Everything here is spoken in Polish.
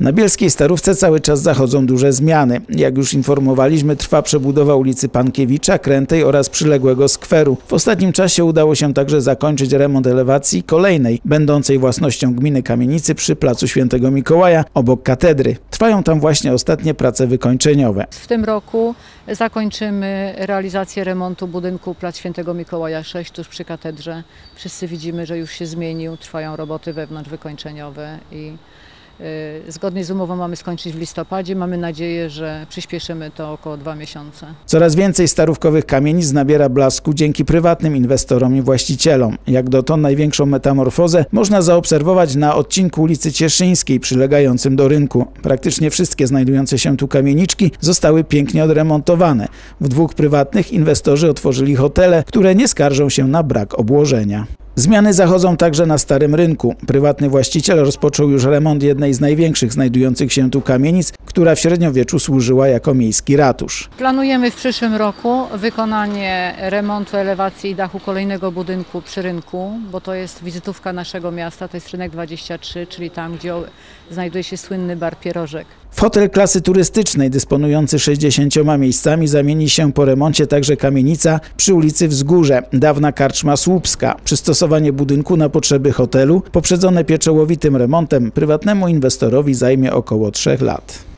Na Bielskiej Starówce cały czas zachodzą duże zmiany. Jak już informowaliśmy, trwa przebudowa ulicy Pankiewicza, Krętej oraz przyległego skweru. W ostatnim czasie udało się także zakończyć remont elewacji kolejnej, będącej własnością gminy Kamienicy przy placu Świętego Mikołaja, obok katedry. Trwają tam właśnie ostatnie prace wykończeniowe. W tym roku zakończymy realizację remontu budynku Plac Świętego Mikołaja 6 tuż przy katedrze. Wszyscy widzimy, że już się zmienił, trwają roboty wewnątrz wykończeniowe i zgodnie z umową mamy skończyć w listopadzie. Mamy nadzieję, że przyspieszymy to około dwa miesiące. Coraz więcej starówkowych kamienic nabiera blasku dzięki prywatnym inwestorom i właścicielom. Jak dotąd największą metamorfozę można zaobserwować na odcinku ulicy Cieszyńskiej przylegającym do rynku. Praktycznie wszystkie znajdujące się tu kamieniczki zostały pięknie odremontowane. W dwóch prywatnych inwestorzy otworzyli hotele, które nie skarżą się na brak obłożenia. Zmiany zachodzą także na Starym Rynku. Prywatny właściciel rozpoczął już remont jednej z największych znajdujących się tu kamienic, która w średniowieczu służyła jako miejski ratusz. Planujemy w przyszłym roku wykonanie remontu elewacji i dachu kolejnego budynku przy rynku, bo to jest wizytówka naszego miasta, to jest rynek 23, czyli tam, gdzie znajduje się słynny bar Pierożek. Hotel klasy turystycznej dysponujący 60 miejscami zamieni się po remoncie także kamienica przy ulicy Wzgórze, dawna karczma słupska. Przystosowanie budynku na potrzeby hotelu, poprzedzone pieczołowitym remontem, prywatnemu inwestorowi zajmie około 3 lat.